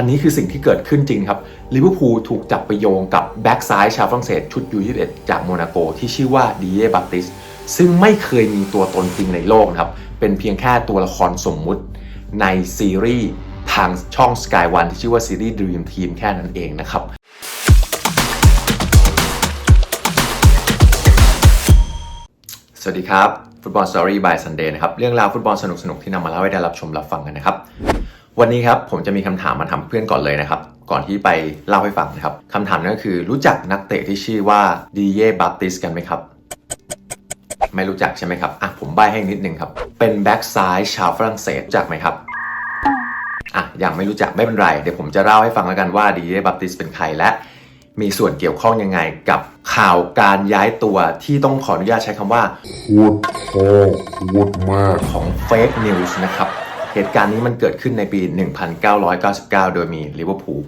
อันนี้คือสิ่งที่เกิดขึ้นจริงครับลิเวอร์พูลถูกจับไปโยงกับแบ็กซ้ายชาวฝรั่งเศสชุดยู21จากโมนาโกที่ชื่อว่าดีเย่บัตติสซึ่งไม่เคยมีตัวตนจริงในโลกนะครับ เป็นเพียงแค่ตัวละครสมมุติในซีรีส์ทางช่อง Sky One ที่ชื่อว่าซีรีส์ Dream Team แค่นั้นเองนะครับสวัสดีครับ ฟุตบอลสตอรี่บายซันเดย์นะครับ เรื่องราวฟุตบอลสนุกๆ ที่นำมาเล่าให้ได้รับชมรับฟังกันนะครับ วันนี้ครับผมจะมีคำถามมาถามเพื่อนก่อนเลยนะครับ ก่อนที่ไปเล่าให้ฟังนะครับคำถามนั้นก็คือรู้จักนักเตะที่ชื่อว่าดีเย่บัตติสกันไหมครับ ไม่รู้จักใช่ไหมครับอะผมใบให้นิดนึงครับ เป็นแบ็กซ้ายชาวฝรั่งเศสรู้จักไหมครับอะยังไม่รู้จักไม่เป็นไร เดี๋ยวผมจะเล่าให้ฟังแล้วกันว่าดีเย่บัตติสเป็นใครและมีส่วนเกี่ยวข้องยังไงกับข่าวการย้ายตัวที่ต้องขออนุญาตใช้คำว่าพูดพ่อพูดมากของเฟกนิวส์นะครับ เหตุการณ์นี้มันเกิดขึ้นในปี 1999 โดยมีลิเวอร์พูล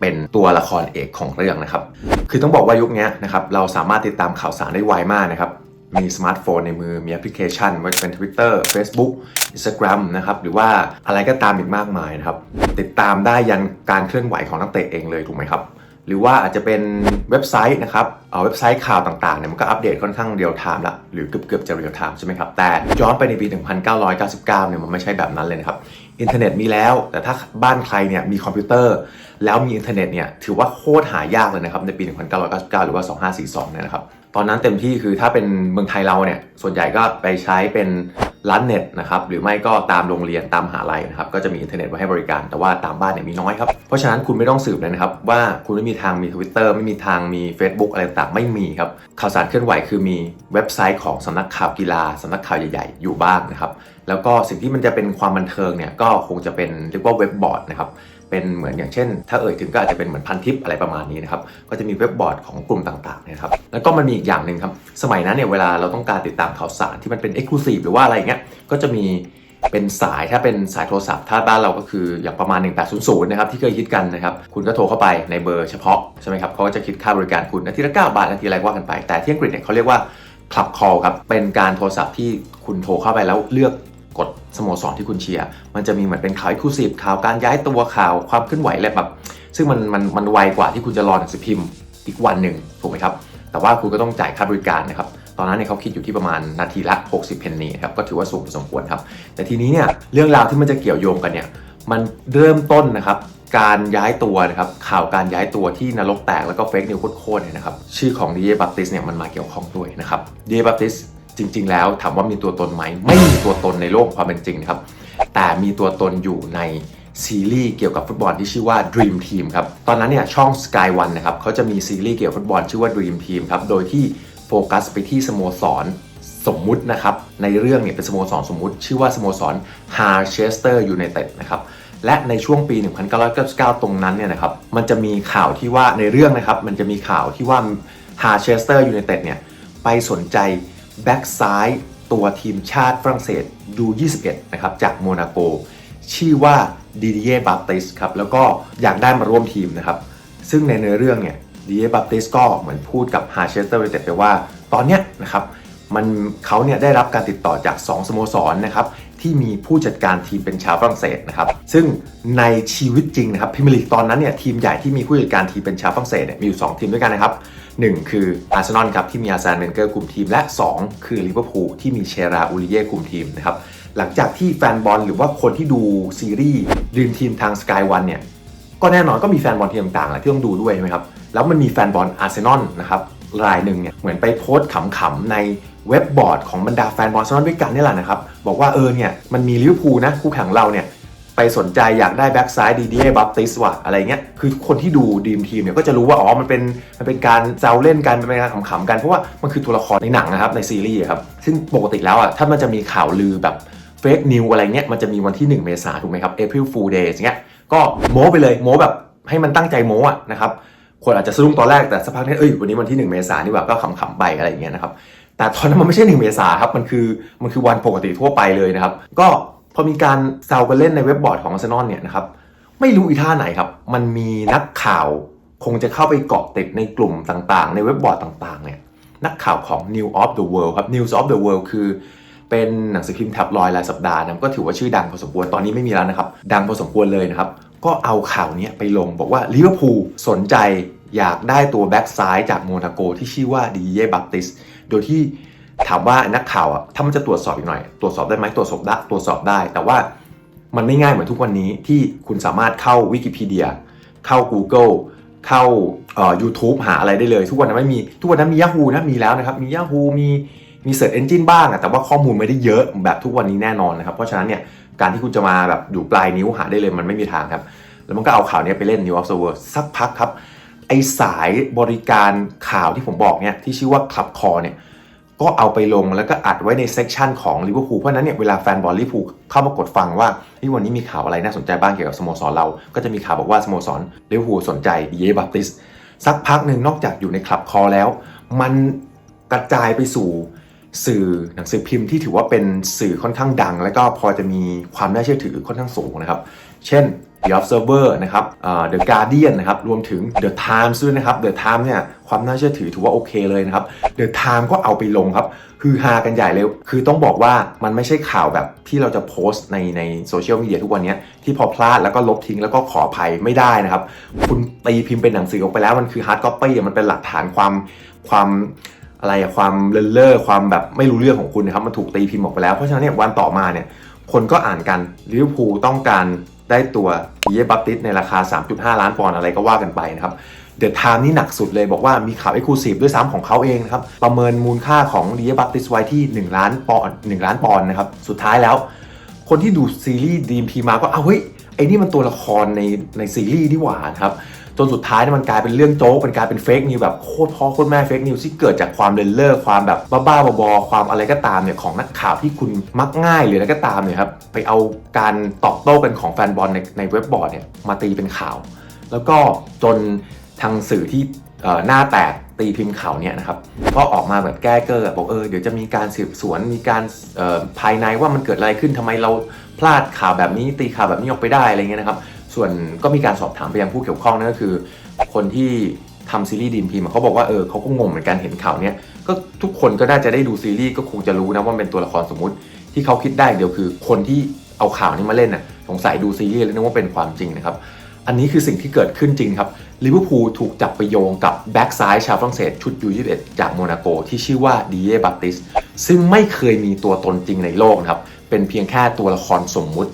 เป็นตัวละครเอกของเรื่องนะครับ คือต้องบอกว่ายุคนี้นะครับเราสามารถติดตามข่าวสารได้ไวมากนะครับ มีสมาร์ทโฟนในมือ มีแอปพลิเคชันไม่ว่าจะเป็น Twitter Facebook Instagram นะครับ หรือว่าอะไรก็ตามอีกมากมายนะครับ ติดตามได้ยันการเคลื่อนไหวของนักเตะเองเลยถูกไหมครับ หรือว่าอาจจะเป็นเว็บไซต์นะครับเอาเว็บไซต์ข่าวต่างๆเนี่ยมันก็อัปเดตค่อนข้างเรียลไทม์ละหรือเกือบๆจะเรียลไทม์ใช่ไหมครับ แต่ย้อนไปในปี 1999 เนี่ยมันไม่ใช่แบบนั้นเลยนะครับอินเทอร์เน็ตมีแล้ว แต่ถ้าบ้านใครเนี่ยมีคอมพิวเตอร์ แล้วมีอินเทอร์เน็ตเนี่ยถือว่าโคตรหายากเลยนะครับในปี 1999 หรือว่า 2542 เนี่ยนะครับตอนนั้นเต็มที่คือถ้าเป็นเมืองไทยเราเนี่ยส่วนใหญ่ก็ไปใช้เป็นร้านเน็ตนะครับหรือไม่ก็ตามโรงเรียนตามมหาลัยนะครับก็จะมีอินเทอร์เน็ตไว้ให้บริการ แต่ว่าตามบ้านเนี่ยมีน้อยครับ เพราะฉะนั้นคุณไม่ต้องสืบเลยนะครับ ว่าคุณไม่มีทางมี Twitter ไม่มีทางมี Facebook อะไรต่างๆไม่มีครับข่าวสารเคลื่อนไหวคือมีเว็บไซต์ของสำนักข่าวกีฬาสำนักข่าวใหญ่ ๆ อยู่บ้างนะครับ แล้วก็สิ่งที่มันจะเป็นความบันเทิงเนี่ยก็คงจะเป็นเรียกว่าเว็บบอร์ดนะครับเป็นเหมือนอย่างเช่น ถ้าเอ่ยถึงก็อาจจะเป็นเหมือนพันทิปอะไรประมาณนี้นะครับก็จะมีเว็บบอร์ดของกลุ่มต่างๆนะครับแล้วก็มันมีอีกอย่างหนึ่งครับสมัยนั้นเนี่ยเวลาเราต้องการติดตามข่าวสารที่มันเป็น e x c l u s i v e หรือว่าอะไรอย่างเงี้ยก็จะมีเป็นสายถ้าเป็นสายโทรศัพท์ถ้าบ้านเราก็คืออย่างประมาณ 1800 นะครับที่เคยคิดกันนะครับคุณก็โทรเข้าไปในเบอร์เฉพาะใช่ไหมครับเขาก็จะคิดค่าบริการคุณนาทีละ 9 บาทนาทีอะไรว่ากันไป แต่ที่อังกฤษเนี่ยเขาเรียกว่า Club Call ครับเป็นการโทรศัพท์ที่คุณโทรเข้าไปแล้วเลือก กดสโมสรที่คุณเชียร์มันจะมีเหมือนเป็นข่าว e x c l u s i v e ข่าวการย้ายตัวข่าวความเคลื่อนไหวอะไรแบบ ซึ่งมันมันมันไวกว่าที่คุณจะรอหนังสือพิมพ์อีกวันหนึ่งถูกไหมครับ แต่ว่าคุณก็ต้องจ่ายค่าบริการนะครับตอนนั้นเนี่ยเขาคิดอยู่ที่ประมาณนาทีละ 60 เพนนีครับก็ถือว่าสูงพอสมควรครับ แต่ทีนี้เนี่ยเรื่องราวที่มันจะเกี่ยวโยงกันเนี่ยมันเริ่มต้นนะครับการย้ายตัวนะครับข่าวการย้ายตัวที่นรกแตกแล้วก็เฟกนิวโคตรๆเนี่ยนะครับชื่อของดีเจบัตติสเนี่ยมันมาเกี่ยวข้องด้วยนะครับดีเจบัตติส จริง ๆ แล้วถามว่ามีตัวตนไหม ไม่มีตัวตนในโลกความเป็นจริงนะครับ แต่มีตัวตนอยู่ในซีรีส์เกี่ยวกับฟุตบอลที่ชื่อว่า Dream Team ครับ ตอนนั้นเนี่ยช่อง Sky One นะครับเขาจะมีซีรีส์เกี่ยวกับฟุตบอลชื่อว่า Dream Team ครับ โดยที่โฟกัสไปที่สโมสรสมมุตินะครับ ในเรื่องเนี่ยเป็นสโมสรสมมุติ ชื่อว่าสโมสร Harchester United นะครับ และในช่วงปี 1999 ตรงนั้นเนี่ยนะครับ มันจะมีข่าวที่ว่าในเรื่องนะครับ มันจะมีข่าวที่ว่า Harchester United เนี่ยไปสนใจ แบ็กซ้ายตัวทีมชาติฝรั่งเศสดู21นะครับจากโมนาโก ชื่อว่าดิเดียบัตติสครับแล้วก็อยากได้มาร่วมทีมนะครับ ซึ่งในเนื้อเรื่องเนี่ยดิเดียบัตติสก็เหมือนพูดกับฮาเชสเตอร์ยูไนเต็ดไปว่า ตอนเนี้ยนะครับมันเขาเนี่ยได้รับการติดต่อจาก 2 สโมสรนะครับที่มีผู้จัดการทีมเป็นชาวฝรั่งเศสนะครับซึ่งในชีวิตจริงนะครับพิมลีกตอนนั้นเนี่ยทีมใหญ่ที่มีผู้จัดการทีมเป็นชาวฝรั่งเศสเนี่ยมีอยู่ 2 ทีมด้วยกันนะครับ 1 คืออาร์เซนอลครับที่มีอาร์แซนเวนเกอร์คุมทีม และ 2 คือลิเวอร์พูลที่มีเชราอูริเย่คุมทีมนะครับหลังจากที่แฟนบอลหรือว่าคนที่ดูซีรีส์ดีมทีมทาง Sky One เนี่ยก็แน่นอนก็มีแฟนบอลทีมต่างๆแหละที่ต้องดูด้วยใช่ไหมครับแล้วมันมีแฟนบอลอาร์เซนอลนะครับรายหนึ่งเนี่ยเหมือนไปโพสต์ขำๆในเว็บบอร์ดของบรรดาแฟนบอลอาร์เซนอลด้วยกันนี่แหละนะครับบอกว่าเออเนี่ยมันมีลิเวอร์พูลนะคู่แข่งเราเนี่ย ไปสนใจอยากได้แบ็กซ้ายดีดีบัตติสว่ะอะไรเงี้ยคือคนที่ดูดีมทีมเนี่ยก็จะรู้ว่าอ๋อมันเป็นมันเป็นการแซวเล่นกันมันเป็นการขำๆกันเพราะว่ามันคือตัวละครในหนังนะครับในซีรีส์ครับซึ่งปกติแล้วอะถ้ามันจะมีข่าวลือแบบเฟกนิวอะไรเงี้ยมันจะมีวันที่ 1 เมษาถูกไหมครับ April Fool Days เงี้ยก็โม้ไปเลยโม้แบบให้มันตั้งใจโม้อะนะครับคนอาจจะสะดุ้งตอนแรกแต่สักพักนี่ยเอ้ยวันนี้วันที่ 1 เมษานี่หว่าก็ขำๆไปอะไรอย่างเงี้ยนะครับแต่ตอนนั้นมันไม่ใช่ 1 เมษาครับมันคือมันคือวันปกติทั่วไปเลยนะครับ ก็ พอมีการแซวกันเล่นในเว็บบอร์ดของอาร์เซนอลเนี่ยนะครับไม่รู้อีท่าไหนครับ มันมีนักข่าวคงจะเข้าไปเกาะติดในกลุ่มต่างๆ ในเว็บบอร์ดต่างๆเนี่ยนักข่าวของ News of the World ครับ News of the World คือเป็นหนังสือพิมพ์แท็บลอยด์รายสัปดาห์นะก็ถือว่าชื่อดังพอสมควรตอนนี้ไม่มีแล้วนะครับ ดังพอสมควรเลยนะครับ ก็เอาข่าวนี้ไปลงบอกว่าลิเวอร์พูลสนใจอยากได้ตัวแบ็กซ้ายจากโมนาโกที่ชื่อว่าดีเย่บัปติสโดยที่ ถามว่านักข่าวอะถ้ามันจะตรวจสอบอีกหน่อย ตรวจสอบได้ไหมตรวจสอบได้ตรวจสอบได้ แต่ว่ามันไม่ง่ายเหมือนทุกวันนี้ที่คุณสามารถเข้าวิกิพีเดียเข้า Google เข้าเอ่อ YouTube หาอะไรได้เลย ทุกวันนั้นไม่มีทุกวันนั้นมี Yahoo นะมีแล้วนะครับมี Yahoo มีมี Search Engine บ้างอะแต่ว่าข้อมูลไม่ได้เยอะแบบทุกวันนี้แน่นอนนะครับ เพราะฉะนั้นเนี่ยการที่คุณจะมาแบบอยู่ปลายนิ้วหาได้เลยมันไม่มีทางครับ แล้วมันก็เอาข่าวนี้ไปเล่น New of the World สักพักครับไอสายบริการข่าวที่ผมบอกเนี่ยที่ชื่อว่า Club Call เนี่ย ก็เอาไปลงแล้วก็อัดไว้ในเซกชันของลิเวอร์พูลเพราะนั้นเนี่ยเวลาแฟนบอลลิเวอร์พูลเข้ามากดฟังว่าที่วันนี้มีข่าวอะไรน่าสนใจบ้างเกี่ยวกับสโมสรเรา ก็จะมีข่าวบอกว่าสโมสรลิเวอร์พูลสนใจเยบัปติสสักพักหนึ่งนอกจากอยู่ในคลับคอแล้ว มันกระจายไปสู่สื่อหนังสือพิมพ์ที่ถือว่าเป็นสื่อค่อนข้างดัง แล้วก็พอจะมีความน่าเชื่อถือค่อนข้างสูงนะครับ เช่น The Observer นะครับเอ่อ The Guardian นะครับ รวมถึง The Times ด้วยนะครับ The Times เนี่ยความน่าเชื่อถือถือว่าโอเคเลยนะครับ The Times ก็เอาไปลงครับคือฮากันใหญ่เลย คือต้องบอกว่ามันไม่ใช่ข่าวแบบที่เราจะโพสต์ในในโซเชียลมีเดียทุกวันนี้ที่พอพลาดแล้วก็ลบทิ้งแล้วก็ขออภัยไม่ได้นะครับ คุณตีพิมพ์เป็นหนังสือออกไปแล้วมันคือฮาร์ดคอปปี้มันเป็นหลักฐานความความอะไรความเลอะเลอความแบบไม่รู้เรื่องของคุณนะครับมันถูกตีพิมพ์ออกไปแล้วเพราะฉะนั้นเนี่ยวันต่อมาเนี่ยคนก็อ่านกันลิเวอร์พูลต้องการ ได้ตัวเยบัตติสในราคา 3.5 ล้านปอนด์อะไรก็ว่ากันไปนะครับ เดอะไทม์นี่หนักสุดเลยบอกว่ามีข่าวเอ็กซ์คลูซีฟด้วยซ้ำของเขาเองนะครับ ประเมินมูลค่าของเยบัตติสไว้ที่ 1 ล้านปอนด์1ล้านปอนด์นะครับ สุดท้ายแล้ว คนที่ดูซีรีส์ดีมทีมาก็เอาเฮ้ยไอ้นี่มันตัวละครในในซีรีส์นี่หว่านครับ จนสุดท้ายเนี่ยมันกลายเป็นเรื่องโจ๊กมันกลายเป็นเฟกนิวแบบโคตรพ่อโคตรแม่เฟกนิวที่เกิดจากความเลนเลอร์ความแบบบ้าๆบอๆความอะไรก็ตามเนี่ยของนักข่าวที่คุณมักง่ายหรืออะไรก็ตามเนี่ยครับไปเอาการตอบโต้กันของแฟนบอลในในเว็บบอร์ดเนี่ยมาตีเป็นข่าว แล้วก็จนทางสื่อที่หน้าแตกตีพิมพ์ข่าวเนี่ยนะครับก็ออกมาแบบแก้เกอร์บอกเออเดี๋ยวจะมีการสืบสวนมีการภายในว่ามันเกิดอะไรขึ้นทำไมเราพลาดข่าวแบบนี้ตีข่าวแบบนี้ออกไปได้อะไรเงี้ยนะครับ ส่วนก็มีการสอบถามไปยังผู้เกี่ยวข้องนั่นก็คือ คนที่ทำซีรีส์ดีมพิมเขาบอกว่าเออเขาก็งงเหมือนกันเห็นข่าวเนี้ยก็ทุกคนก็น่าจะได้ดูซีรีส์ก็คงจะรู้นะว่าเป็นตัวละครสมมุติ ที่เขาคิดได้เดียวคือ คนที่เอาข่าวนี้มาเล่นน่ะสงสัยดูซีรีส์แล้วนึกว่าเป็นความจริงนะครับอันนี้คือสิ่งที่เกิดขึ้นจริงครับลิเวอร์พูลถูกจับไปโยงกับแบ็กซ้ายชาวฝรั่งเศสชุดยู21จากโมนาโก ที่ชื่อว่าดีเย่บัปติสซึ่งไม่เคยมีตัวตนจริงในโลกนะครับเป็นเพียงแค่ตัวละครสมมุติ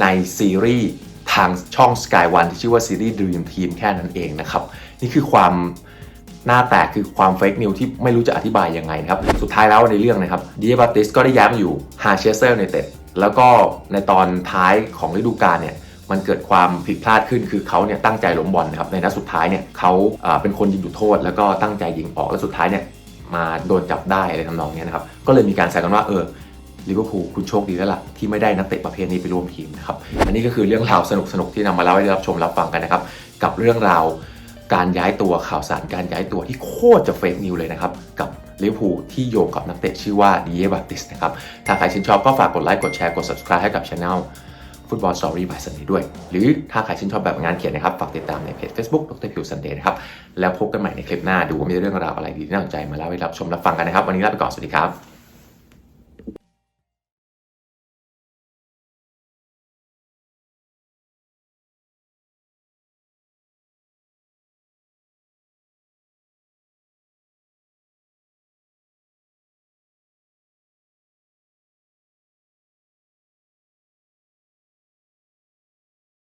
ในซีรีส์ ทางช่อง Sky One ที่ชื่อว่าซีรีส์ Dream Team แค่นั้นเองนะครับ นี่คือความหน้าแตกคือความเฟกนิวที่ไม่รู้จะอธิบายยังไงนะครับ สุดท้ายแล้วในเรื่องนะครับดีเอบัตติสก็ได้ย้ายมาอยู่ฮาเชสเซอร์ในเต็ดแล้วก็ในตอนท้ายของฤดูกาลเนี่ยมันเกิดความผิดพลาดขึ้นคือเขาเนี่ยตั้งใจล้มบอลนะครับในนัดสุดท้ายเนี่ยเขาเป็นคนยิงจุดโทษ แล้วก็ตั้งใจยิงออกแล้วสุดท้ายเนี่ยมาโดนจับได้อะไรทำนองนี้นะครับก็เลยมีการแซวกันว่าเออ ลิเวอร์พูลคุณโชคดีแล้วล่ะ ที่ไม่ได้นักเตะประเภทนี้ไปร่วมทีมนะครับ อันนี้ก็คือเรื่องราวสนุกๆที่นำมาเล่าให้ได้รับชมรับฟังกันนะครับ กับเรื่องราวการย้ายตัวข่าวสารการย้ายตัวที่โคตรจะเฟกนิวเลยนะครับ กับลิเวอร์พูลที่โยงกับนักเตะชื่อว่าดีเยบัติสนะครับ ถ้าใครชื่นชอบก็ฝากกดไลค์กดแชร์กด subscribe ให้กับช anel ฟุตบอลสตอรี่บายสันนี้ด้วย หรือถ้าใครชื่นชอบแบบงานเขียนนะครับ ฝากติดตามในเพจ Facebook ดรพิวซันเดย์นะครับ แล้วพบกันใหม่ในคลิปหน้าดูว่ามีเรื่องราวอะไรดีน่าสนใจมาเล่าให้รับชมรับฟังกันนะครับ วันนี้ลาไปก่อน สวัสดีครับ